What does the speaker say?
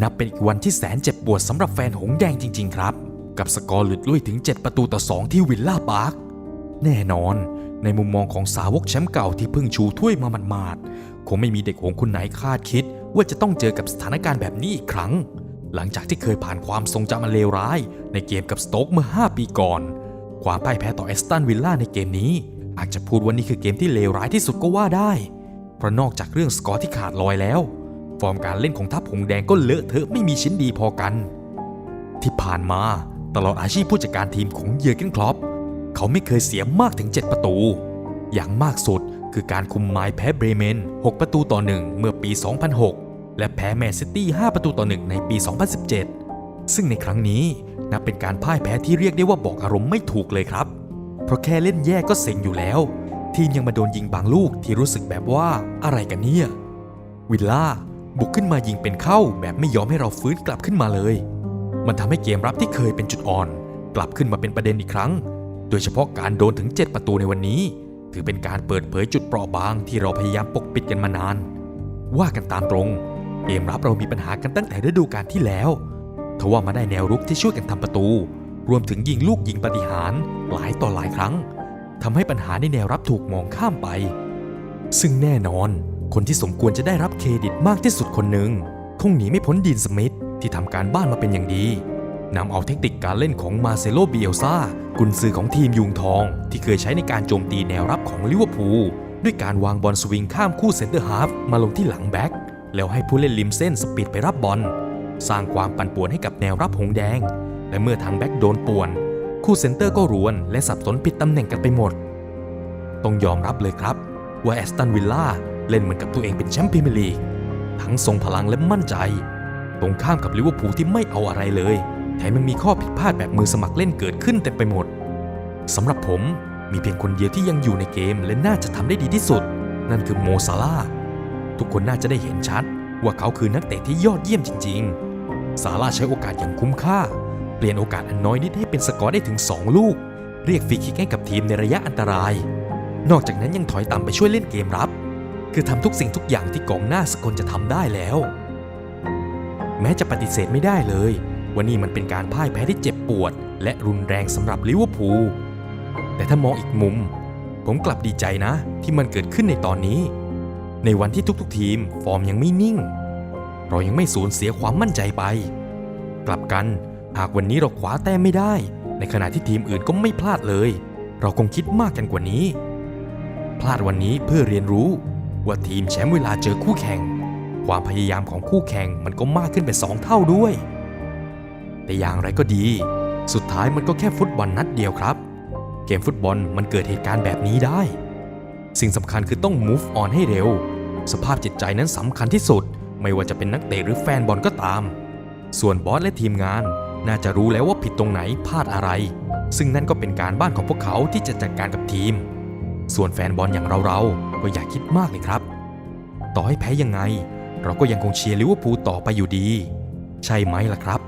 นับเป็นอีกวันที่แสนเจ็บปวดสำหรับแฟนหงแดงจริง ๆ ครับ กับสกอร์หลุดลุ่ยถึง 7 ประตูต่อ 2 ที่วิลล่าพาร์คแน่นอน ในมุมมองของสาวกแชมป์เก่าที่เพิ่งชูถ้วยมาหมาดๆคงไม่มีเด็กหงส์คนไหนคาดคิด ว่าจะต้องเจอกับสถานการณ์แบบนี้อีกครั้ง หลังจากที่เคยผ่านความทรงจำอันเลวร้าย ในเกมกับสโต๊กเมื่อ 5 ปีก่อน ความพ่ายแพ้ต่อเอสตันวิลล่าในเกมนี้ อาจจะพูดว่านี่คือเกมที่เลวร้ายที่สุดก็ว่าได้ เพราะนอกจากเรื่องสกอร์ที่ขาดลอยแล้ว ฟอร์มการเล่นของทัพหงแดงก็เลอะเทอะไม่มีชิ้นดีพอกัน ที่ผ่านมาตลอดอาชีพผู้จัดการทีมของเยอร์เกนคลอปเขาไม่เคยเสียมากถึง 7 ประตู อย่างมากสุดคือการคุมไม้แพ้เบรเมน 6 ประตูต่อ 1 เมื่อปี 2006 และแพ้แมนซิตี้ 5 ประตูต่อ 1 ในปี 2017 ซึ่งในครั้งนี้นับเป็นการพ่ายแพ้ที่เรียกได้ว่าบอกอารมณ์ไม่ถูกเลยครับ เพราะแค่เล่นแย่ก็เซ็งอยู่แล้ว ทีมยังมาโดนยิงบางลูกที่รู้สึกแบบว่าอะไรกันเนี่ย วิลล่า บุกขึ้นมายิงเป็นเข้าแบบไม่ยอมให้เราฟื้นกลับขึ้นมาเลย มันทำให้เกมรับที่เคยเป็นจุดอ่อน กลับขึ้นมาเป็นประเด็นอีกครั้ง โดยเฉพาะการโดนถึง 7 ประตูในวันนี้ ถือเป็นการเปิดเผยจุดเปราะบางที่เราพยายามปกปิดกันมานาน ว่ากันตามตรง เกมรับเรามีปัญหากันตั้งแต่ฤดูกาลที่แล้วทว่ามาได้แนวรุกที่ช่วยกันทำประตู รวมถึงยิงลูกยิงปฏิหารหลายต่อหลายครั้งทำให้ปัญหาในแนวรับถูกมองข้ามไป ซึ่งแน่นอน คนที่สมควรจะได้รับเครดิตมากที่สุดคนหนึ่งคงหนีไม่พ้นดีนสมิธที่ทำการบ้านมาเป็นอย่างดีนำเอาเทคนิคการเล่นของมาเซโลเบียลซากุนซือของทีมยุงทอง ที่เคยใช้ในการโจมตีแนวรับของลิเวอร์พูลด้วยการวางบอลสวิงข้ามคู่เซนเตอร์ฮาฟมาลงที่หลังแบ็กแล้วให้ผู้เล่นริมเส้นสปีดไปรับบอลสร้างความปั่นป่วนให้กับแนวรับหงแดง และเมื่อทางแบ็กโดนป่วน คู่เซนเตอร์ก็รวน และสับสนผิดตำแหน่งกันไปหมด ต้องยอมรับเลยครับว่าแอสตันวิลล่า เล่นเหมือนกับตัวเองเป็นแชมป์พรีเมียร์ลีก ทั้งทรงพลังและมั่นใจ ตรงข้ามกับลิเวอร์พูลที่ไม่เอาอะไรเลย แถมยังมีข้อผิดพลาดแบบมือสมัครเล่นเกิดขึ้นเต็มไปหมดสำหรับผมมีเพียงคนเดียวที่ยังอยู่ในเกมและน่าจะทำได้ดีที่สุด นั่นคือโมซาลาทุกคนน่าจะได้เห็นชัด ว่าเขาคือนักเตะที่ยอดเยี่ยมจริง ๆ ซาลาใช้โอกาสอย่างคุ้มค่า เปลี่ยนโอกาสอันน้อยนิดให้เป็นสกอร์ได้ถึง 2 ลูก เรียกฟรีคิกให้กับทีมในระยะอันตราย นอกจากนั้นยังถอยต่ำไปช่วยเล่นเกมรับ คือทำทุกสิ่งทุกอย่างที่กองหน้าสกลจะทำได้แล้ว แม้จะปฏิเสธไม่ได้เลยว่านี่มันเป็นการพ่ายแพ้ที่เจ็บปวด และรุนแรงสำหรับลิเวอร์พูลแต่ถ้ามองอีกมุม ผมกลับดีใจนะ ที่มันเกิดขึ้นในตอนนี้ ในวันที่ทุกๆทีม ฟอร์มยังไม่นิ่ง เรายังไม่สูญเสียความมั่นใจไป กลับกันหากวันนี้เราคว้าแต้มไม่ได้ ในขณะที่ทีมอื่นก็ไม่พลาดเลย เราคงคิดมากกันกว่านี้ พลาดวันนี้เพื่อเรียนรู้ ว่าทีมแชมป์เวลาเจอคู่แข่ง ความพยายามของคู่แข่งมันก็มากขึ้นเป็นสองเท่าด้วย แต่อย่างไรก็ดี สุดท้ายมันก็แค่ฟุตบอลนัดเดียวครับ เกมฟุตบอลมันเกิดเหตุการณ์แบบนี้ได้ สิ่งสำคัญคือต้อง move on ให้เร็ว สภาพจิตใจนั้นสำคัญที่สุด ไม่ว่าจะเป็นนักเตะหรือแฟนบอลก็ตาม ส่วนบอสและทีมงานน่าจะรู้แล้วว่าผิดตรงไหนพลาดอะไร ซึ่งนั่นก็เป็นการบ้านของพวกเขาที่จะจัดการกับทีม ส่วนแฟนบอลอย่างเราๆก็อย่าคิดมากเลยครับ ต่อให้แพ้ยังไง เราก็ยังคงเชียร์ลิเวอร์พูลต่อไปอยู่ดี ใช่ไหมล่ะครับ